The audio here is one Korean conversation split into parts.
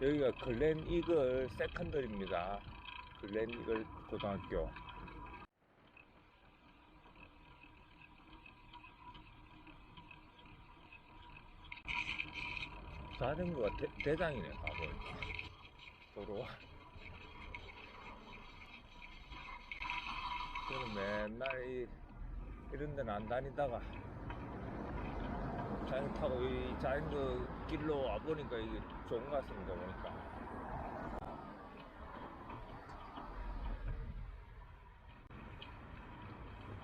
여기가 글렌 이글 세컨더리입니다. 글렌 이글 고등학교. 자전거가 대, 대장이네, 가보니까. 도로가. 저는 맨날 이, 이런 데는 안 다니다가 자전거 타고 이 자전거 길로 와보니까 이게 좋은 것 같습니다, 보니까.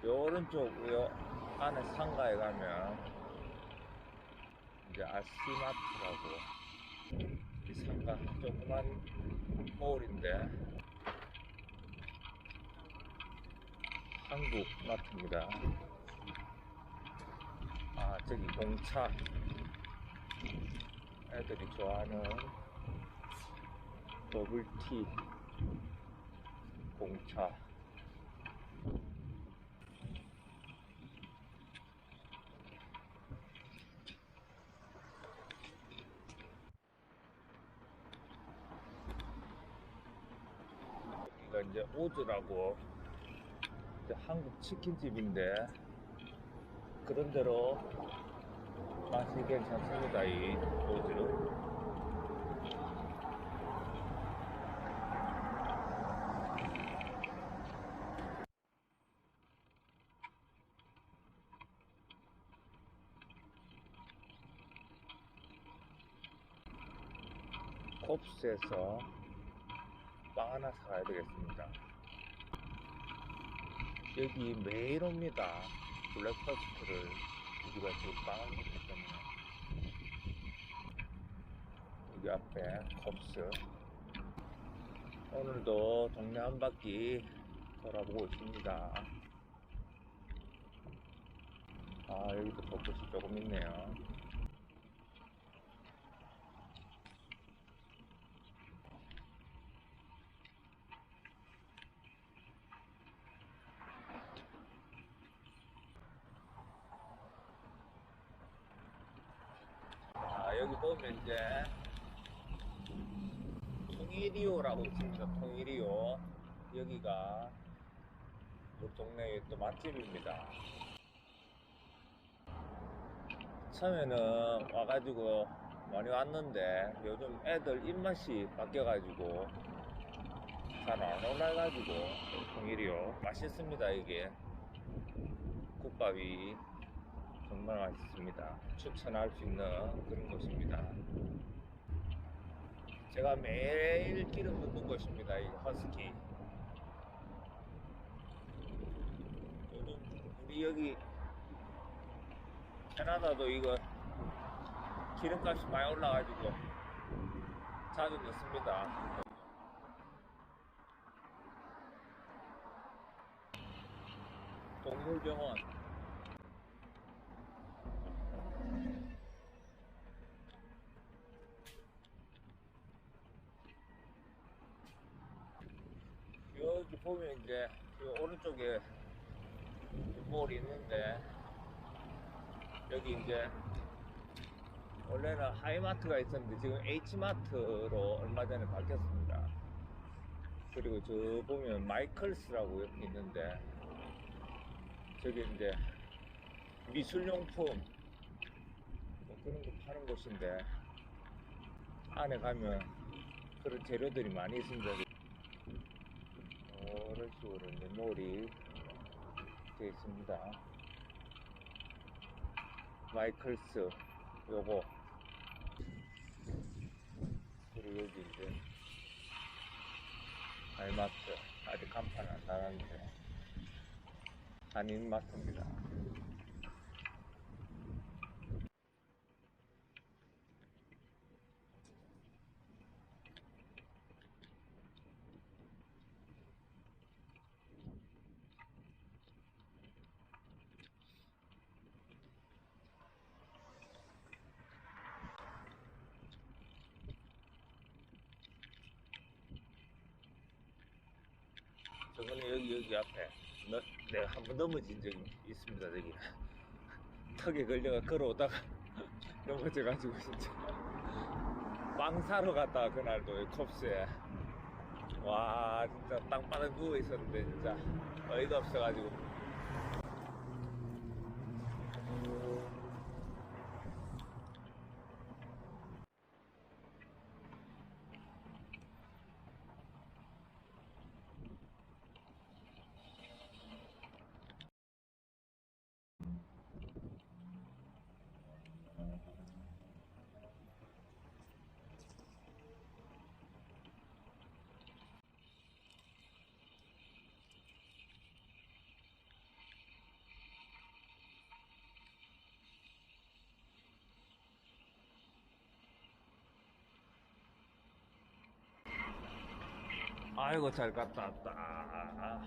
요 오른쪽 요 안에 상가에 가면 이제 아시마트라고 이 상가 조그만 몰인데 한국 마트입니다. 아 저기 공차 애들이 좋아하는 버블티 공차. 여기가 이제 오즈라고 한국 치킨집인데 그런 대로 맛이 괜찮습니다 이 오즈는 콥스에서 빵 하나 사가야 되겠습니다. 여기 매일 옵니다. 블랙퍼스트를 우리가 지금 빵을 먹기 때문에 여기 앞에 컵스 오늘도 동네 한 바퀴 돌아보고 있습니다. 아 여기도 벚꽃이 조금 있네요. 아, 여기 보면 이제 통일이오라고 있습니다. 통일이오. 여기가 우리 동네의 또 맛집입니다. 처음에는 와가지고 많이 왔는데 요즘 애들 입맛이 바뀌어가지고 잘 안 올라가지고 통일이요. 맛있습니다, 이게. 국밥이 정말 맛있습니다. 추천할 수 있는 그런 곳입니다. 제가 매일 기름 붓는 곳입니다. 이 허스키. 우리 여기 캐나다도 이거 기름값이 많이 올라가지고 자주 넣습니다. 동물병원 여기 보면 이제 그 오른쪽에 몰이 있는데 여기 이제 원래는 하이마트가 있었는데 지금 H마트로 얼마 전에 바뀌었습니다. 그리고 저 보면 마이클스라고 옆에 있는데 저기 이제 미술용품 뭐 그런 거 파는 곳인데 안에 가면 그런 재료들이 많이 있습니다. 식으로 이제 몰이 되어 있습니다. 마이클스 요거 그리고 여기 이제 알마트 아직 간판 안 나왔는데 한인마트입니다. 저거는 여기 여기 앞에 너, 내가 한 번 넘어진 적이 있습니다 저기. 턱에 걸려가 걸어오다가 넘어져가지고 진짜. 빵 사러 갔다 그날도 컵스에. 와 진짜 땅바닥 누워 있었는데 진짜 어이가 없어가지고 아이고 잘 갔다 왔다